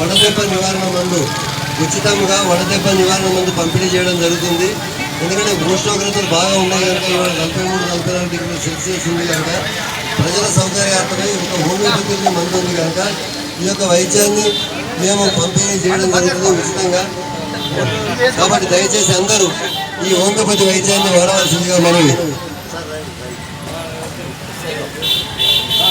వడదెబ్బ నివారణ మందు ఉచితంగా వడదెబ్బ నివారణ మందు పంపిణీ చేయడం జరుగుతుంది. ఎందుకంటే ఉష్ణోగ్రతలు బాగా ఉన్నాయి కనుక ఇవాళ నలభై మూడు నలభై నాలుగు డిగ్రీలు సెల్సియస్ ఉంది కనుక ప్రజల సౌకర్యార్థమై ఒక హోమియోపతి మందు ఉంది కనుక ఈ యొక్క వైద్యాన్ని మేము పంపిణీ చేయడం జరుగుతుంది ఉచితంగా. కాబట్టి దయచేసి అందరూ ఈ హోమియోపతి వైద్యాన్ని వాడవలసిందిగా మనవి. Thank you.